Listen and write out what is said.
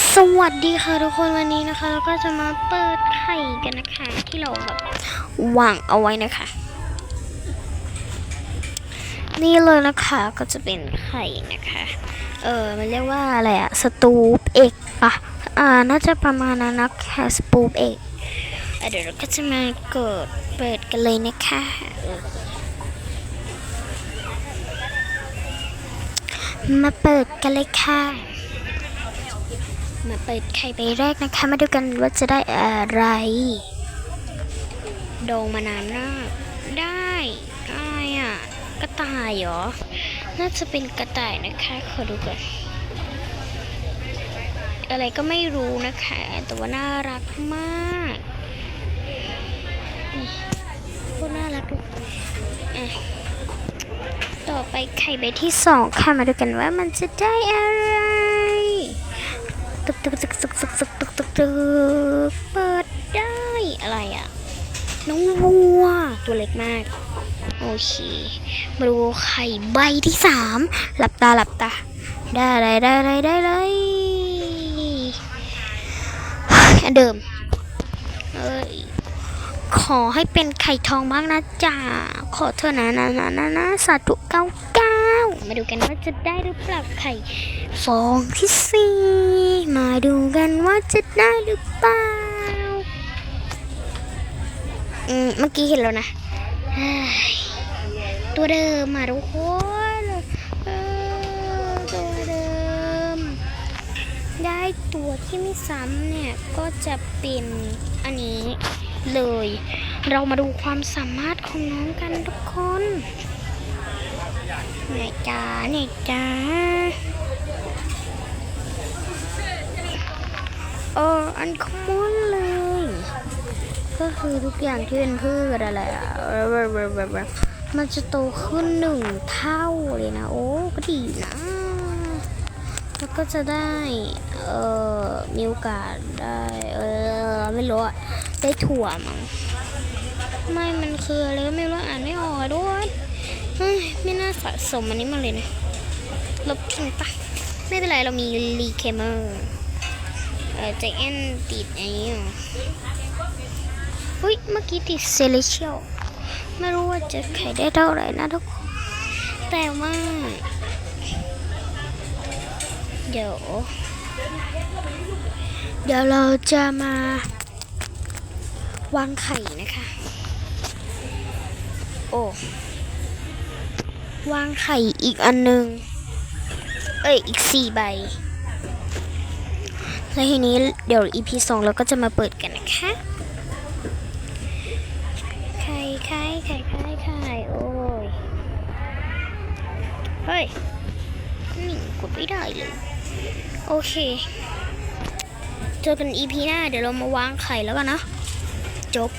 สวัสดีค่ะทุกคนวันนี้นะคะ เราก็จะมาเปิดไข่กันนะคะ ที่เราแบบวางเอาไว้นะคะ นี่เลยนะคะก็จะเป็นไข่นะคะ เออมันเรียกว่าอะไรอะสตูปเอกปะอ่าน่าจะประมาณนั้นนะคะสตูปเอกเดี๋ยวเราก็จะมาเกิดเปิดกันเลยนะคะมาเปิดกันเลยค่ะ มาเปิดไข่ใบแรกนะคะ มาดูกันว่าจะได้อะไร โดงมานานมากได้อะไรอะกระต่ายเหรอ น่าจะเป็นกระต่ายนะคะ ขอดูก่อน อะไรก็ไม่รู้นะคะ แต่ว่าน่ารักมากนี่โคตรน่ารักเลยอะต่อไปไข่ใบที่สองค่ะ มาดูกันว่ามันจะได้อะไร ตึกตึกตึกตึกตึกตึกตึกตึกตึกเปิดได้อะไรอะ น้องวัว ตัวเล็กมาก โอเคมาดูไข่ใบที่สามหลับตาหลับตา ได้เลยได้เลยได้เลยอันเดิม เอ้ยขอให้เป็นไข่ทองบ้างนะจ๊ะ ขอเถอะนะนะนะนะนะสาธุเก้าเก้ามาดูกันว่าจะได้หรือเปล่าไข่ฟองที่สี่ ว่าจะได้หรือเปล่า อืม เมื่อกี้เห็นแล้วนะ ตัวเดิมมาทุกคนตัวเดิม ได้ตัวที่ไม่ซ้ำเนี่ย ก็จะเป็นอันนี้เลย เรามาดูความสามารถของน้องกันทุกคนไหนจ้าไหนจ้า เอออันคอมมอนเลย ก็คือทุกอย่างที่เป็นพืชอะไรอะมันจะโตขึ้นหนึ่งเท่าเลยนะ โอ้ก็ดีนะ แล้วก็จะได้ เออมีโอกาสได้ เออไม่รู้อะได้ถั่วมั้งไม่ มันคืออะไรไม่รู้อ่านไม่ออกด้วยเฮ้ยไม่น่าสะสมอันนี้มาเลยนะลบทิ้งปะไม่เป็นไร เรามีรีเคมเมอร์ เออใจแอนติดอันนี้เหรอเฮ้ยเมื่อกี้ติดเซเลเชียลไม่รู้ว่าจะไขได้เท่าไหร่นะทุกคนแต่ว่าเดี๋ยว เดี๋ยวเราจะมาวางไข่นะคะ โอ้วางไข่อีกอันหนึง เอ้ย อีกสี่ใบ แล้วทีนี้เดี๋ยว EP สองเราก็จะมาเปิดกันนะคะไข่ไข่ไข่ไข่ไข่โอ้ย เฮ้ย นี่กดไม่ได้เลย โอเค เจอกัน EP หน้า เดี๋ยวเรามาวางไข่แล้วกันนะ จบ